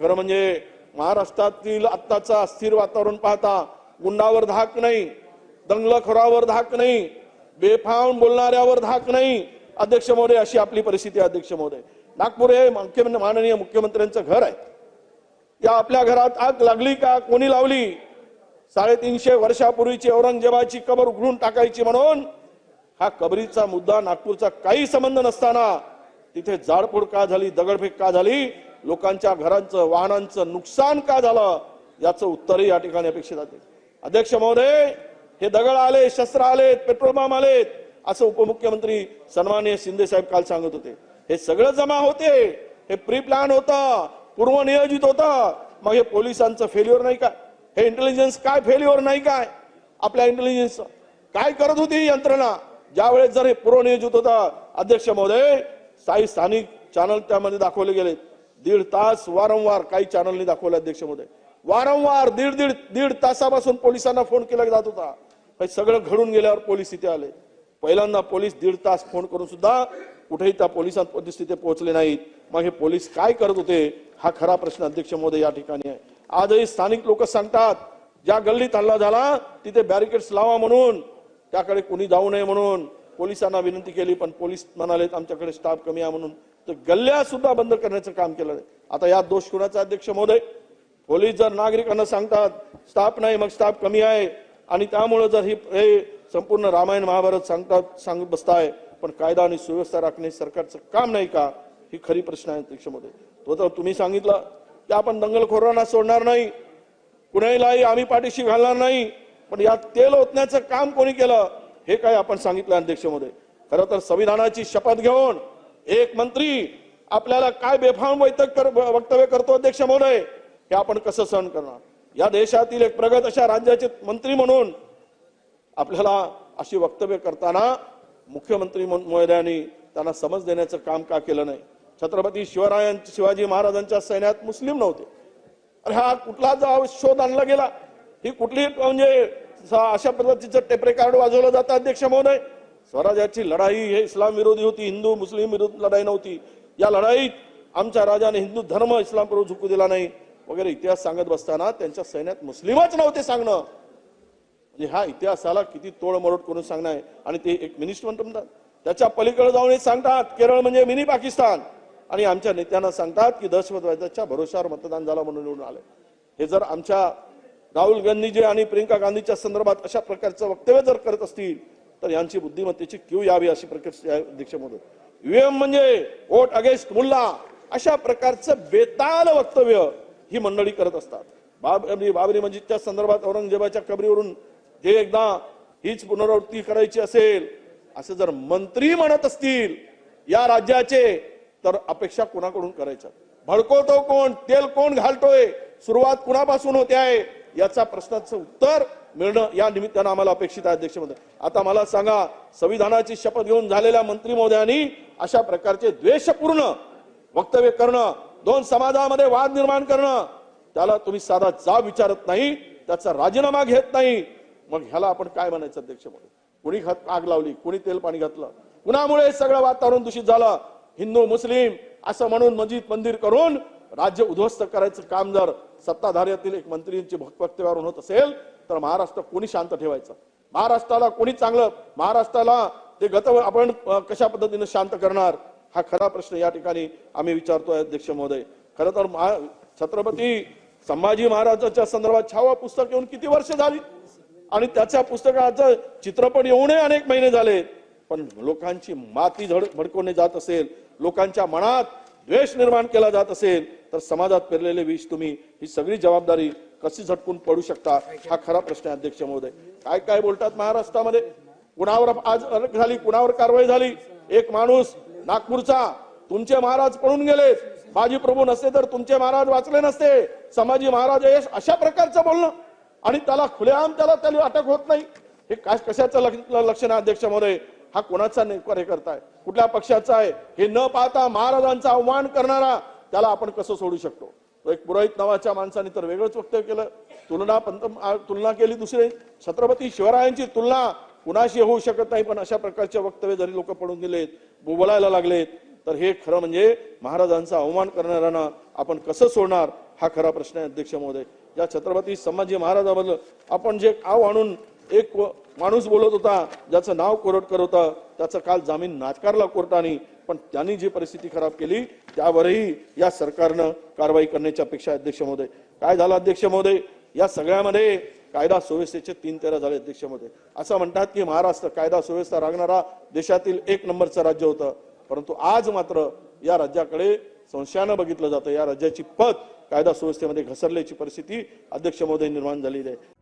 खरं म्हणजे महाराष्ट्रातील आत्ताचं अस्थिर वातावरण पाहता गुंडावर धाक नाही दंगलखोरावर धाक नाही बेफाम बोलणाऱ्यावर धाक नाही. अध्यक्ष महोदय अशी आपली परिस्थिती आहे अध्यक्ष महोदय. नागपूर हे मुख्यमंत्री माननीय मुख्यमंत्र्यांचं घर आहे. या आपल्या घरात आग लागली का कोणी लावली? साडेतीनशे वर्षापूर्वीची औरंगजेबाची कबर उघडून टाकायची म्हणून हा कबरीचा मुद्दा नागपूरचा काही संबंध नसताना तिथे जाडपोड का झाली दगडफेक का झाली? लोकांच्या घरांचं वाहनांचं नुकसान का झालं याचं उत्तरही या ठिकाणी अपेक्षित आहे. अध्यक्ष महोदय हे दगड आले शस्त्र आलेत पेट्रोल पंप आलेत असं उपमुख्यमंत्री सन्माननीय शिंदे साहेब काल सांगत होते. हे सगळं जमा होते हे प्री प्लॅन होतं पूर्वनियोजित होतं. मग हे पोलिसांचं फेल्युअर नाही का? हे इंटेलिजन्स काय फेल्युअर नाही काय? आपल्या इंटेलिजन्स काय करत होती यंत्रणा? ज्यावेळेस जर हे पूर्वनियोजित होता अध्यक्ष महोदय काही स्थानिक चॅनल त्यामध्ये दाखवले गेले दीड तास वारंवार काही चॅनलनी दाखवले अध्यक्ष वारंवार दीड दीड दीड तासापासून पोलिसांना फोन केला जात होता. हे सगळं घडून गेल्यावर पोलीस इथे आले. पहिल्यांदा पोलीस दीड तास फोन करून सुद्धा कुठेही त्या पोलिसांपर्यंत तिथे पोहोचले नाहीत. मग हे पोलीस काय करत होते हा खरा प्रश्न अध्यक्ष महोदय या ठिकाणी आहे. आजही स्थानिक लोक सांगतात ज्या गल्लीत हल्ला झाला तिथे बॅरिकेड्स लावा म्हणून त्याकडे कोणी जाऊ नये म्हणून. पोलिसांना विनंती केली पण पोलीस म्हणाले आमच्याकडे स्टाफ कमी आहे म्हणून. तर गल्ल्या सुद्धा बंद करण्याचं काम केलं आहे. आता यात दोष कुणाचा अध्यक्ष महोदय? पोलीस जर नागरिकांना सांगतात स्टाफ नाही मग स्टाफ कमी आहे. आणि त्यामुळं जर ही हे संपूर्ण रामायण महाभारत सांगतात सांगत बसताय पण कायदा आणि सुव्यवस्था राखणे सरकारचं काम नाही का? ही खरी प्रश्न आहे अध्यक्ष महोदय. तो तर तुम्ही सांगितलं. की आपण दंगलखोरांना सोडणार नाही. कुणालाही आम्ही पाठीशी घालणार नाही. पण यात तेल ओतण्याचं काम कोणी केलं हे काय आपण सांगितलं अध्यक्ष महोदय? खरं तर संविधानाची शपथ घेऊन एक मंत्री आपल्याला काय बेफाम वैतक कर वक्तव्य करतो अध्यक्ष महोदय हे आपण कसं सहन करणार? या देशातील एक प्रगत अशा राज्याचे मंत्री म्हणून आपल्याला अशी वक्तव्य करताना मुख्यमंत्री महोदयांनी त्यांना समज देण्याचं काम का केलं नाही? छत्रपती शिवरायां शिवाजी महाराजांच्या सैन्यात मुस्लिम नव्हते. अरे हा कुठला जो शोध आणला गेला? ही कुठली म्हणजे अशा पद्धतीचं टेपरेकार्ड वाजवलं जातं अध्यक्ष महोदय? स्वराज्याची लढाई हे इस्लाम विरोधी होती हिंदू मुस्लिम विरोधी लढाई नव्हती. या लढाईत आमच्या राजाने हिंदू धर्म इस्लाम प्रभू झुकू दिला नाही. वगैरे इतिहास सांगत बसताना त्यांच्या सैन्यात मुस्लिमच नव्हते सांगणं. म्हणजे ह्या इतिहासाला किती तोडमरोड करून सांगणं आहे. आणि ते एक मिनिस्टर म्हणतात त्याच्या पलीकडे जाऊन हे सांगतात केरळ म्हणजे मिनी पाकिस्तान. आणि आमच्या नेत्यांना सांगतात की दहशतवाद्याच्या भरोशावर मतदान झालं म्हणून निवडून आले. हे जर आमच्या राहुल गांधीजी आणि प्रियंका गांधीच्या संदर्भात अशा प्रकारचं वक्तव्य जर करत असतील तर यांची बुद्धिमत्तेची क्यू यावी अशी प्रकारची दीक्षेमधून. अध्यक्ष युएम म्हणजे वोट अगेन्स्ट मुल्ला. अशा प्रकारचं बेताल वक्तव्य ही मंडळी करत असतात. बाबरी म्हणजे बाबरी मस्जिदच्या संदर्भात औरंगजेबाच्या कबरीवरून जे एकदा हीच पुनरावृत्ती करायची असेल असं जर मंत्री म्हणत असतील या राज्याचे तर अपेक्षा कुणाकडून करायच्या? भडकवतो कोण? तेल कोण घालतोय? सुरुवात कुणापासून होते आहे? याचा प्रश्नाचं उत्तर मिळणं या निमित्तानं आम्हाला अपेक्षित आहे अध्यक्ष महोदय आता मला सांगा संविधानाची शपथ घेऊन झालेल्या मंत्री महोदयांनी अशा प्रकारचे द्वेषपूर्ण वक्तव्य करणं दोन समाजामध्ये वाद निर्माण करणं त्याला तुम्ही साधा जाब विचारत नाही त्याचा राजीनामा घेत नाही. मग ह्याला आपण काय म्हणायचं अध्यक्ष महोदय कुणी खत आग लावली कुणी तेल पाणी घातलं? कुणामुळे सगळं वातावरण दूषित झालं? हिंदू मुस्लिम असं म्हणून मस्जिद मंदिर करून राज्य उद्ध्वस्त करायचं काम जर सत्ताधाऱ्यातील एक मंत्रींची वक्तव्यावरून होत असेल तर महाराष्ट्र कोणी शांत ठेवायचं? महाराष्ट्राला कोणी चांगलं महाराष्ट्राला ते गत आपण कशा पद्धतीने शांत करणार? हा खरा प्रश्न या ठिकाणी आम्ही विचारतोय अध्यक्ष महोदय. खरं तर महा- छत्रपती संभाजी महाराजांच्या संदर्भात छावा पुस्तक येऊन किती वर्ष झाली? आणि त्याच्या पुस्तकाचं चित्रपट येऊनही अनेक महिने झाले. पण लोकांची माती झड भडकवणे जात असेल लोकांच्या मनात द्वेष निर्माण केला जात असेल तर समाजात पेरलेले विष तुम्ही ही सगळी जबाबदारी कशी झटकून पडू शकता हा खरा प्रश्न आहे अध्यक्ष महोदय. काय काय बोलतात महाराष्ट्रामध्ये? कुणावर आज अटक झाली कुणावर कारवाई झाली? एक माणूस नागपूरचा तुमचे महाराज पळून गेले बाजी प्रभू नसते तर तुमचे महाराज वाचले नसते. संभाजी महाराज यश अशा प्रकारचं बोलणं. आणि त्याला खुलेआम त्याला त्याला अटक होत नाही. हे काय कशाचं लक्षण आहे अध्यक्ष महोदय? हा कोणाचा कार्यकर्ता हे करताय? कुठल्या पक्षाचा आहे? हे न पाहता महाराजांचा अवमान करणारा त्याला आपण कसं सोडू शकतो? तो एक पुरोहित नावाच्या माणसाने तर वेगळंच वक्तव्य केलं. तुलना पंत तुलना केली दुसरे. छत्रपती शिवरायांची तुलना कुणाशी होऊ शकत नाही पण अशा प्रकारचे वक्तव्य जरी लोक पडून गेलेत बोलायला लागलेत तर हे खरं म्हणजे महाराजांचा अवमान करणाऱ्यांना आपण कसं सोडणार? हा खरा प्रश्न आहे अध्यक्ष महोदय. या छत्रपती संभाजी महाराजाबद्दल आपण जे आव आणून एक व- माणूस बोलत होता ज्याचं नाव कोरटकर होतं त्याचं काल जामीन नाकारला कोर्टाने पण त्यांनी जी परिस्थिती खराब केली त्यावरही या सरकारनं कारवाई करण्याची अपेक्षा अध्यक्ष महोदय. काय झालं अध्यक्ष महोदय? या सगळ्यामध्ये कायदा सुव्यवस्थेचे तीन तेरा झाले अध्यक्ष महोदय. असं म्हणतात की महाराष्ट्र कायदा सुव्यवस्था राखणारा देशातील एक नंबरचं राज्य होतं. परंतु आज मात्र या राज्याकडे संशयानं बघितलं जातं. या राज्याची पत कायदा सुव्यवस्थेमध्ये घसरल्याची परिस्थिती अध्यक्ष महोदय निर्माण झालेली आहे.